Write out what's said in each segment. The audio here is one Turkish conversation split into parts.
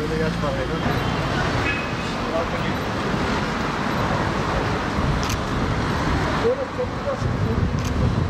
yaş parayla. Evet.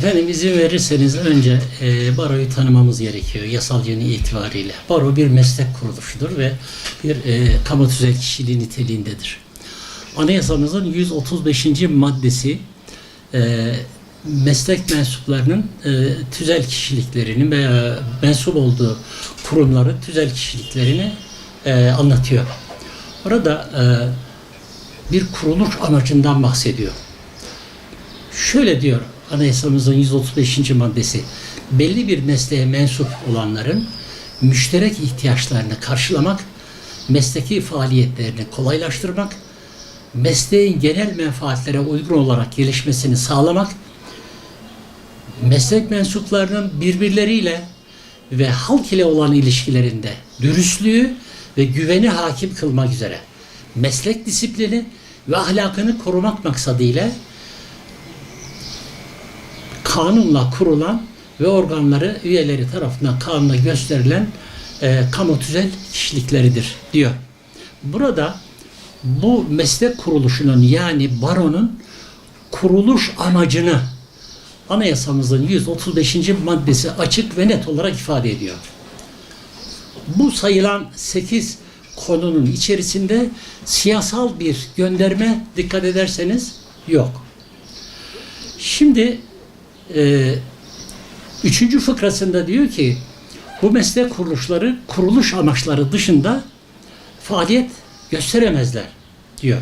Efendim izin verirseniz önce e, baroyu tanımamız gerekiyor yasal yönü itibariyle. Baro bir meslek kuruluşudur ve bir e, kamu tüzel kişiliği niteliğindedir. Anayasamızın 135. maddesi e, meslek mensuplarının e, tüzel kişiliklerini veya mensup olduğu kurumların tüzel kişiliklerini e, anlatıyor. Orada e, bir kuruluş amacından bahsediyor. Şöyle diyor Anayasamızın 135. maddesi. Belli bir mesleğe mensup olanların müşterek ihtiyaçlarını karşılamak, mesleki faaliyetlerini kolaylaştırmak, mesleğin genel menfaatlere uygun olarak gelişmesini sağlamak, meslek mensuplarının birbirleriyle ve halk ile olan ilişkilerinde dürüstlüğü ve güveni hakim kılmak üzere meslek disiplini ve ahlakını korumak maksadıyla kanunla kurulan ve organları üyeleri tarafından kanunla gösterilen e, kamu tüzel kişilikleridir diyor. Burada bu meslek kuruluşunun yani baronun kuruluş amacını anayasamızın 135. maddesi açık ve net olarak ifade ediyor. Bu sayılan 8 konunun içerisinde siyasal bir gönderme dikkat ederseniz yok. Şimdi e, üçüncü fıkrasında diyor ki bu meslek kuruluşları kuruluş amaçları dışında faaliyet gösteremezler diyor.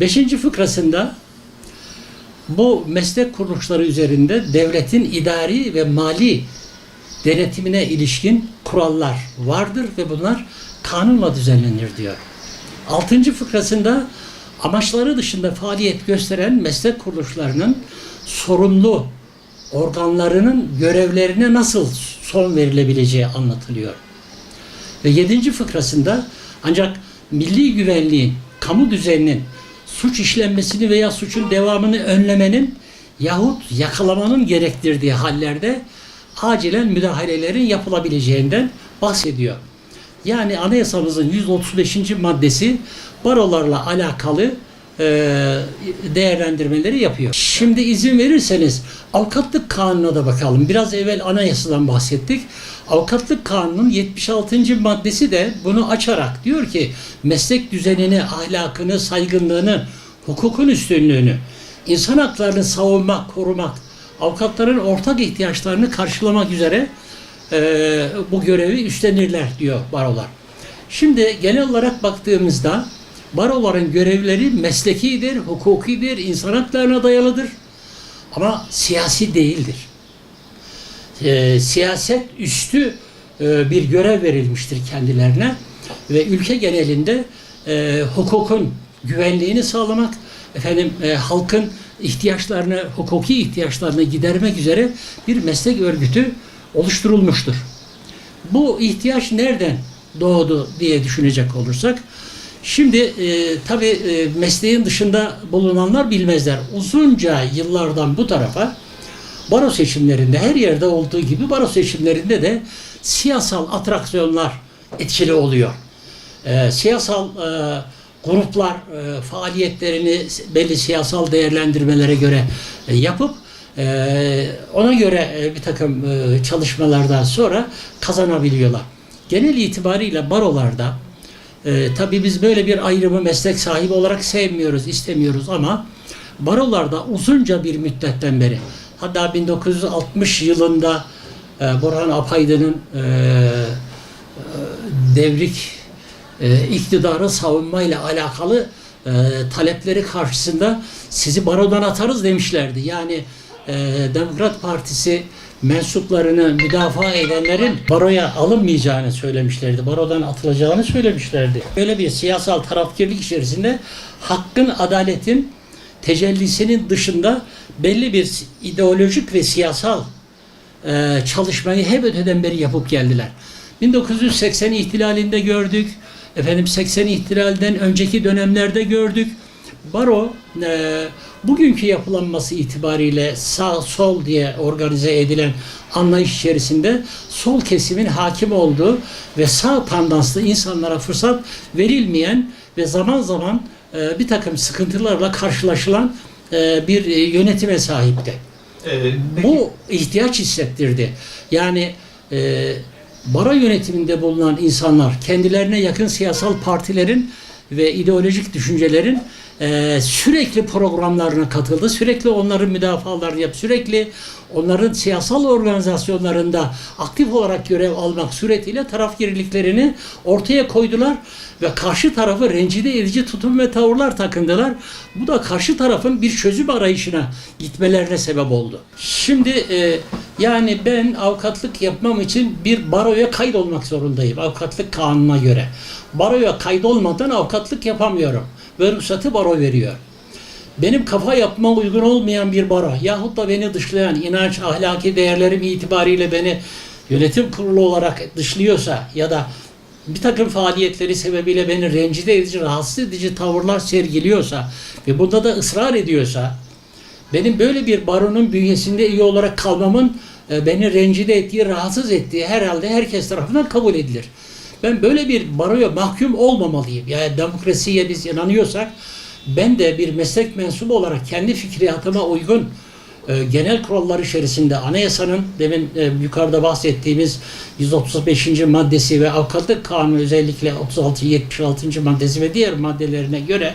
Beşinci fıkrasında bu meslek kuruluşları üzerinde devletin idari ve mali denetimine ilişkin kurallar vardır ve bunlar kanunla düzenlenir diyor. Altıncı fıkrasında amaçları dışında faaliyet gösteren meslek kuruluşlarının sorumlu organlarının görevlerine nasıl son verilebileceği anlatılıyor. Ve yedinci fıkrasında ancak milli güvenliğin, kamu düzeninin suç işlenmesini veya suçun devamını önlemenin yahut yakalamanın gerektirdiği hallerde acilen müdahalelerin yapılabileceğinden bahsediyor. Yani anayasamızın 135. maddesi barolarla alakalı e, değerlendirmeleri yapıyor. Şimdi izin verirseniz avukatlık kanununa da bakalım. Biraz evvel anayasadan bahsettik. Avukatlık kanunun 76. maddesi de bunu açarak diyor ki meslek düzenini, ahlakını, saygınlığını, hukukun üstünlüğünü, insan haklarını savunmak, korumak, avukatların ortak ihtiyaçlarını karşılamak üzere e, bu görevi üstlenirler diyor barolar. Şimdi genel olarak baktığımızda baroların görevleri meslekidir, hukukidir, insan haklarına dayalıdır. Ama siyasi değildir. E, siyaset üstü e, bir görev verilmiştir kendilerine ve ülke genelinde e, hukukun güvenliğini sağlamak, efendim e, halkın ihtiyaçlarını, hukuki ihtiyaçlarını gidermek üzere bir meslek örgütü oluşturulmuştur. Bu ihtiyaç nereden doğdu diye düşünecek olursak, şimdi e, tabi e, mesleğin dışında bulunanlar bilmezler. Uzunca yıllardan bu tarafa baro seçimlerinde her yerde olduğu gibi baro seçimlerinde de siyasal atraksiyonlar etkili oluyor. E, siyasal e, gruplar e, faaliyetlerini belli siyasal değerlendirmelere göre e, yapıp e, ona göre e, bir takım e, çalışmalardan sonra kazanabiliyorlar. Genel itibariyle barolarda E, tabii biz böyle bir ayrımı meslek sahibi olarak sevmiyoruz, istemiyoruz ama barolarda uzunca bir müddetten beri hatta 1960 yılında e, Burhan Apaydın'ın e, e, devrik e, iktidarı savunmayla alakalı e, talepleri karşısında sizi barodan atarız demişlerdi. Yani e, Demokrat Partisi mensuplarını müdafaa edenlerin baroya alınmayacağını söylemişlerdi. Barodan atılacağını söylemişlerdi. Böyle bir siyasal tarafkirlik içerisinde hakkın, adaletin tecellisinin dışında belli bir ideolojik ve siyasal e, çalışmayı hep öteden beri yapıp geldiler. 1980 ihtilalinde gördük. Efendim 80 ihtilalden önceki dönemlerde gördük. Baro e, bugünkü yapılanması itibariyle sağ sol diye organize edilen anlayış içerisinde sol kesimin hakim olduğu ve sağ tandanslı insanlara fırsat verilmeyen ve zaman zaman e, bir takım sıkıntılarla karşılaşılan e, bir e, yönetime sahipti. Ee, Bu ihtiyaç hissettirdi. Yani e, baro yönetiminde bulunan insanlar kendilerine yakın siyasal partilerin ve ideolojik düşüncelerin e, sürekli programlarına katıldı. Sürekli onların müdafalarını yap, sürekli onların siyasal organizasyonlarında aktif olarak görev almak suretiyle tarafgirliklerini ortaya koydular ve karşı tarafı rencide edici tutum ve tavırlar takındılar. Bu da karşı tarafın bir çözüm arayışına gitmelerine sebep oldu. Şimdi e, yani ben avukatlık yapmam için bir baroya kaydolmak zorundayım avukatlık kanununa göre. Baroya kaydolmadan avukatlık yapamıyorum ve ruhsatı baro veriyor benim kafa yapma uygun olmayan bir baro yahut da beni dışlayan inanç, ahlaki değerlerim itibariyle beni yönetim kurulu olarak dışlıyorsa ya da bir takım faaliyetleri sebebiyle beni rencide edici, rahatsız edici tavırlar sergiliyorsa ve bunda da ısrar ediyorsa benim böyle bir baronun bünyesinde iyi olarak kalmamın e, beni rencide ettiği, rahatsız ettiği herhalde herkes tarafından kabul edilir. Ben böyle bir baroya mahkum olmamalıyım. Yani demokrasiye biz inanıyorsak ben de bir meslek mensubu olarak kendi fikriyatıma uygun e, genel kurallar içerisinde anayasanın demin e, yukarıda bahsettiğimiz 135. maddesi ve avukatlık kanunu özellikle 36 76. maddesi ve diğer maddelerine göre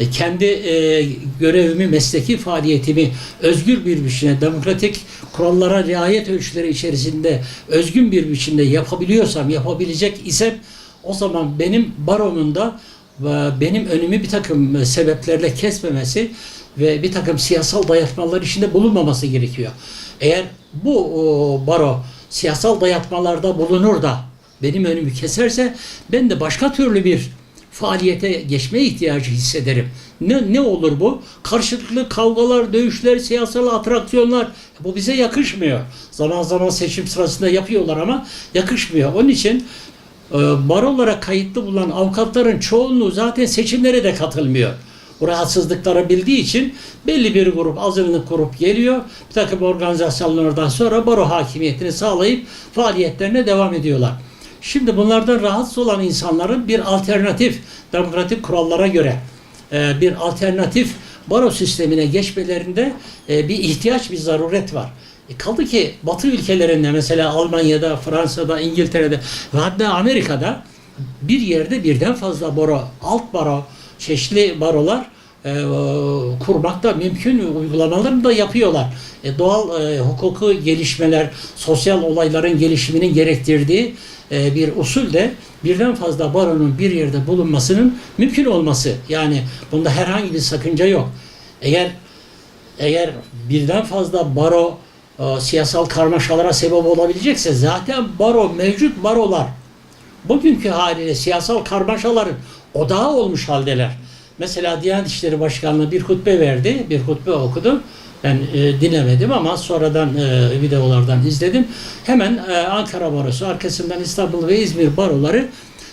e, kendi e, görevimi, mesleki faaliyetimi özgür bir biçimde, demokratik kurallara riayet ölçüleri içerisinde özgün bir biçimde yapabiliyorsam, yapabilecek isem o zaman benim baromun da benim önümü bir takım sebeplerle kesmemesi ve bir takım siyasal dayatmalar içinde bulunmaması gerekiyor. Eğer bu o, baro siyasal dayatmalarda bulunur da benim önümü keserse ben de başka türlü bir faaliyete geçmeye ihtiyacı hissederim. Ne, ne olur bu? Karşılıklı kavgalar, dövüşler, siyasal atraksiyonlar bu bize yakışmıyor. Zaman zaman seçim sırasında yapıyorlar ama yakışmıyor. Onun için e, baro olarak kayıtlı bulunan avukatların çoğunluğu zaten seçimlere de katılmıyor. Bu rahatsızlıkları bildiği için belli bir grup, azınlık grup geliyor. Bir takım organizasyonlardan sonra baro hakimiyetini sağlayıp faaliyetlerine devam ediyorlar. Şimdi bunlardan rahatsız olan insanların bir alternatif demokratik kurallara göre e, bir alternatif baro sistemine geçmelerinde e, bir ihtiyaç, bir zaruret var. E kaldı ki Batı ülkelerinde mesela Almanya'da, Fransa'da, İngiltere'de ve hatta Amerika'da bir yerde birden fazla baro, alt baro, çeşitli barolar e, kurmak da mümkün uygulamalarını da yapıyorlar. E, doğal e, hukuku gelişmeler, sosyal olayların gelişiminin gerektirdiği e, bir usul de birden fazla baronun bir yerde bulunmasının mümkün olması. Yani bunda herhangi bir sakınca yok. Eğer eğer birden fazla baro e, siyasal karmaşalara sebep olabilecekse zaten baro mevcut barolar bugünkü haliyle siyasal karmaşaların odağı olmuş haldeler. Mesela Diyanet İşleri Başkanlığı bir hutbe verdi, bir hutbe okudu. Ben e, dinlemedim ama sonradan e, videolardan izledim. Hemen e, Ankara Barosu, arkasından İstanbul ve İzmir baroları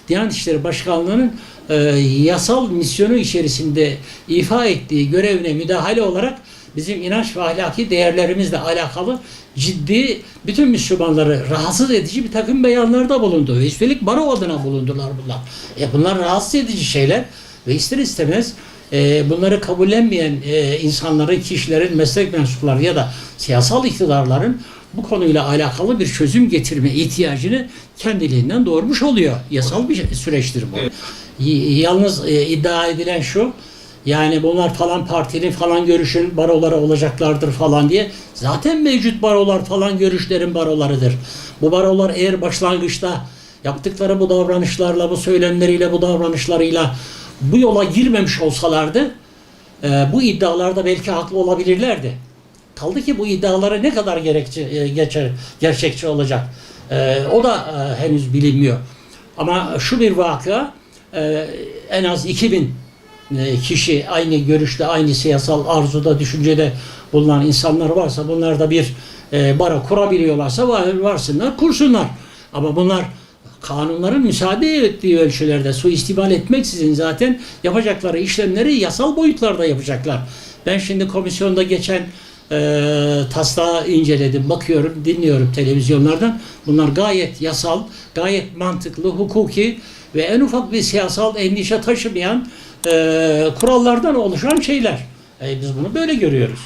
Diyanet İşleri Başkanlığı'nın e, yasal misyonu içerisinde ifa ettiği görevine müdahale olarak bizim inanç ve ahlaki değerlerimizle alakalı ciddi bütün Müslümanları rahatsız edici bir takım beyanlarda bulundu. Üstelik baro adına bulundular bunlar. E bunlar rahatsız edici şeyler ve ister istemez e, bunları kabullenmeyen e, insanların, kişilerin, meslek mensupları ya da siyasal iktidarların bu konuyla alakalı bir çözüm getirme ihtiyacını kendiliğinden doğurmuş oluyor. Yasal bir süreçtir bu. Y- Yalnız e, iddia edilen şu, yani bunlar falan partinin falan görüşün baroları olacaklardır falan diye. Zaten mevcut barolar falan görüşlerin barolarıdır. Bu barolar eğer başlangıçta yaptıkları bu davranışlarla, bu söylemleriyle, bu davranışlarıyla bu yola girmemiş olsalardı e, bu iddialarda belki haklı olabilirlerdi. Kaldı ki bu iddialara ne kadar gerekçe, e, geçer, gerçekçi olacak e, o da e, henüz bilinmiyor. Ama şu bir vaka e, en az 2000 e, kişi aynı görüşte, aynı siyasal arzuda, düşüncede bulunan insanlar varsa bunlar da bir e, baro kurabiliyorlarsa var, varsınlar, kursunlar. Ama bunlar kanunların müsaade ettiği ölçülerde suistimal etmeksizin zaten yapacakları işlemleri yasal boyutlarda yapacaklar. Ben şimdi komisyonda geçen e, taslağı inceledim, bakıyorum, dinliyorum televizyonlardan. Bunlar gayet yasal, gayet mantıklı, hukuki ve en ufak bir siyasal endişe taşımayan e, kurallardan oluşan şeyler. E, biz bunu böyle görüyoruz.